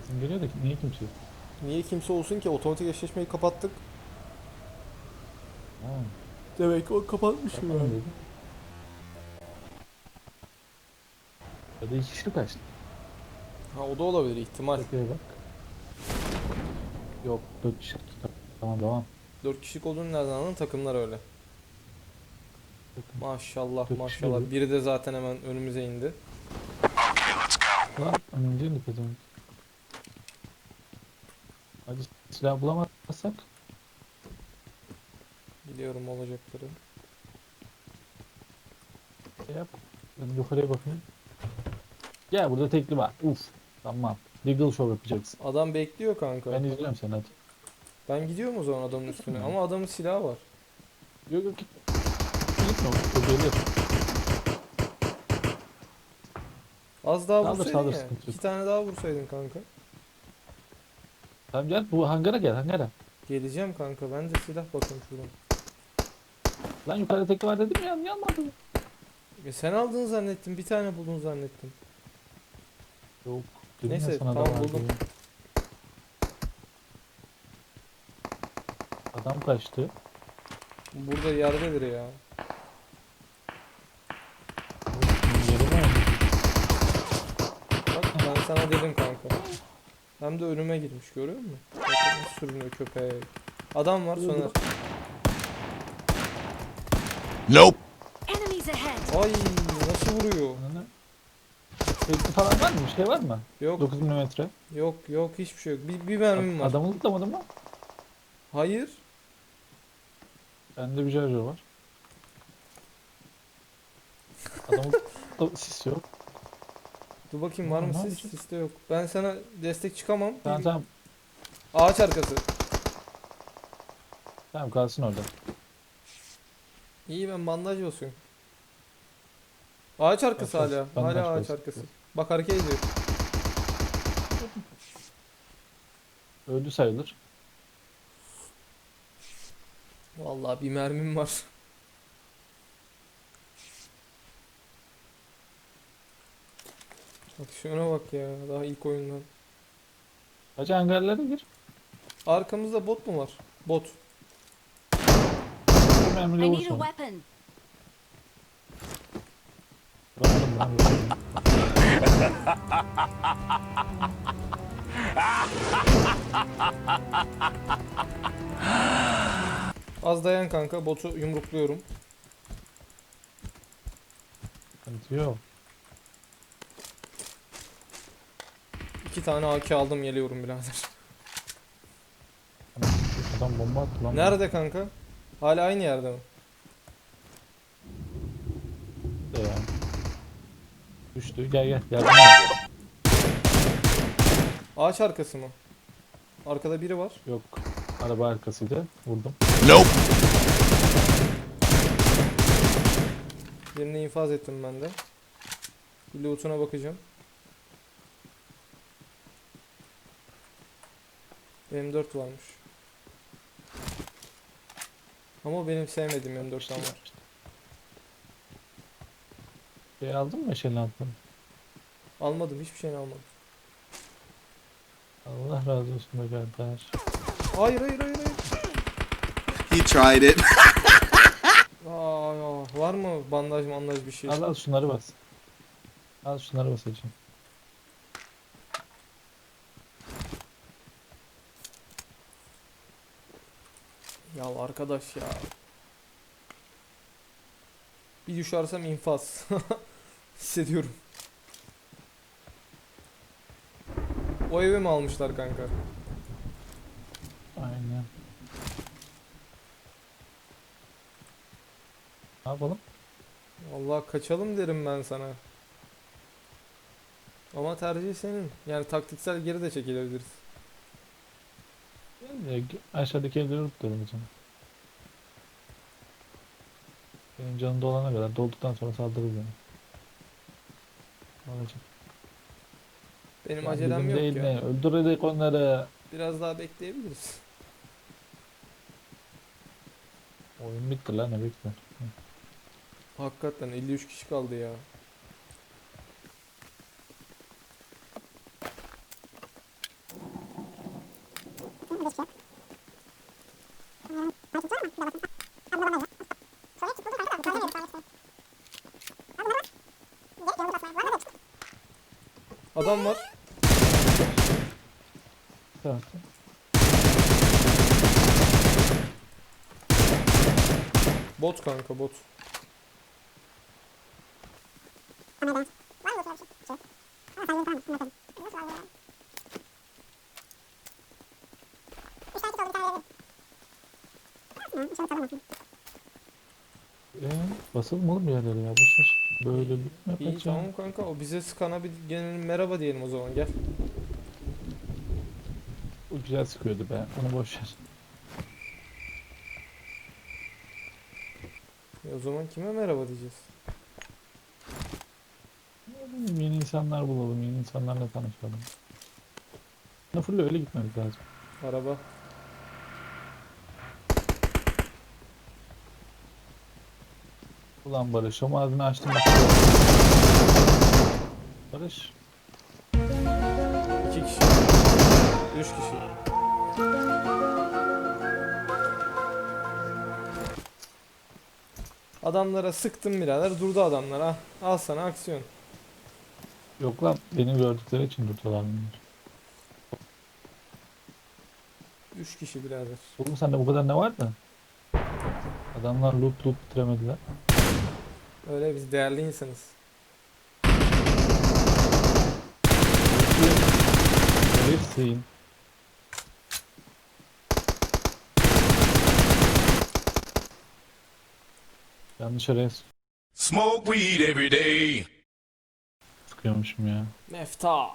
Sesim geliyor da niye kimse yok? Niye kimse olsun ki? Otomatik eşleşmeyi kapattık. Ha, Demek ki o kapatmışım tamam dedim. Ya da iki kişilik kaçtı. Ha o da olabilir ihtimal. Tepeye bak. Yok dört kişilik. Tamam devam. 4 kişilik olduğunu nereden anladın? Takımlar öyle. Maşallah Dört maşallah. kişi Biri de zaten hemen önümüze indi. Lan önce ne kazandı? Hadi silah bulamazsak Biliyorum olacakları. şey yap. Ben yukarıya bakayım. Gel burada tekli var. Uf. Tamam. Legal show yapacaksın. Adam bekliyor kanka. Ben Ben, izliyorum seni hadi. gidiyorum o zaman adamın üstüne. Ama adamın silahı var. Yok yok git. Gitme. O gelir. Az daha Saldır, vursaydın ya. İki tane daha vursaydın kanka. Tamam gel bu hangara gel hangara. Geleceğim kanka. Ben de silah bakayım şuradan. Lan yukarıda tekli var dedim ya niye almadın? E sen aldığını zannettim. Bir tane buldun zannettim. Yok. dedim ya Neyse, sana da tamam, var buldum. diye. Adam kaçtı. Burada yerdedir ya. Yeri var mı? Bak ben sana dedim kanka. Hem de önüme girmiş görüyor musun? Bak nasıl sürünüyor köpek. Adam var Soner. Nope. Ay nasıl vuruyor? Tekli falan var mı? Bir şey var mı? Yok 9 milimetre. yok yok hiçbir şey yok. Bir, bir mermim var. Adamı tutamadım mı? Hayır. Bende bir şarjör var. Adamı sis yok. Dur bakayım var mı Tamam, sis? abi. Sis de yok. Ben sana destek çıkamam. Tamam tamam. Ağaç arkası. Tamam kalsın orada. İyi ben bandaj basıyorum. Ağaç arkası Bas, bas. hala. Bandaj Hala ağaç bas. arkası. Bak hareket ediyor. Öldü sayılır. Vallahi bir mermim var. Bak şuna bak ya. Daha ilk oyundan. Hacı hangarlara gir. Arkamızda bot mu var? Bot. Bir I need a vursun. weapon! Lan. Az dayan kanka. Botu yumrukluyorum. Sıkıntı yok. İki tane AK aldım geliyorum birader. Adam bomba attı lan. Nerede kanka? Hala aynı yerde mi? Yani. Düştü. Gel gel. Yardım et. Ağaç arkası mı? Arkada biri var. Yok. Araba arkasıydı. Vurdum. Nope. Birini infaz ettim ben de. Loot'una bakacağım. M4 varmış. Ama benim sevmediğim M4'ten var. Şey aldın mı eşeğin altını? Almadım hiçbir şeyini almadım. Allah razı olsun be kardeş. Hayır hayır hayır hayır. He tried it. Aa, ya, var mı bandaj bandaj bir şey? Al al şunları bas. Al şunları basacağım. Ya arkadaş ya. Bir düşersem infaz. Hissediyorum. O eve mi almışlar kanka? Aynen. Ne yapalım? Vallahi kaçalım derim ben sana. Ama tercih senin. Yani taktiksel geri de çekilebiliriz. Ya, aşağıdaki evleri o zaman. Benim canım dolana kadar dolduktan sonra saldırırız yani. Olacak. Benim Ya acelem yok değil ya. ne? Öldüredik onları. Biraz daha bekleyebiliriz. Oyun bitti lan ne bekler. Hakikaten 53 kişi kaldı ya. Adam var. Evet. Bot kanka bot. Ee, basalım mı oğlum yerlere ya? Boşver. Böyle bir mi İyi tamam kanka o bize sıkana bir gelelim merhaba diyelim o zaman gel. O güzel sıkıyordu be. Onu boşver. E o zaman kime merhaba diyeceğiz? Yeni insanlar bulalım. Yeni insanlarla tanışalım. Ne full öyle gitmemiz lazım. Araba. Ulan Barış ama ağzını açtım. Barış. iki kişi. Üç kişi. Adamlara sıktım birader durdu adamlar ha. Al sana aksiyon. Yok lan beni gördükleri için durdular bunlar. Üç kişi birader. Oğlum sende bu kadar ne var da? Adamlar loot loot bitiremediler. Öyle biz değerli insanız. Verirsin. Yanlış araya Smoke weed every day. sıkıyormuşum ya. Mefta.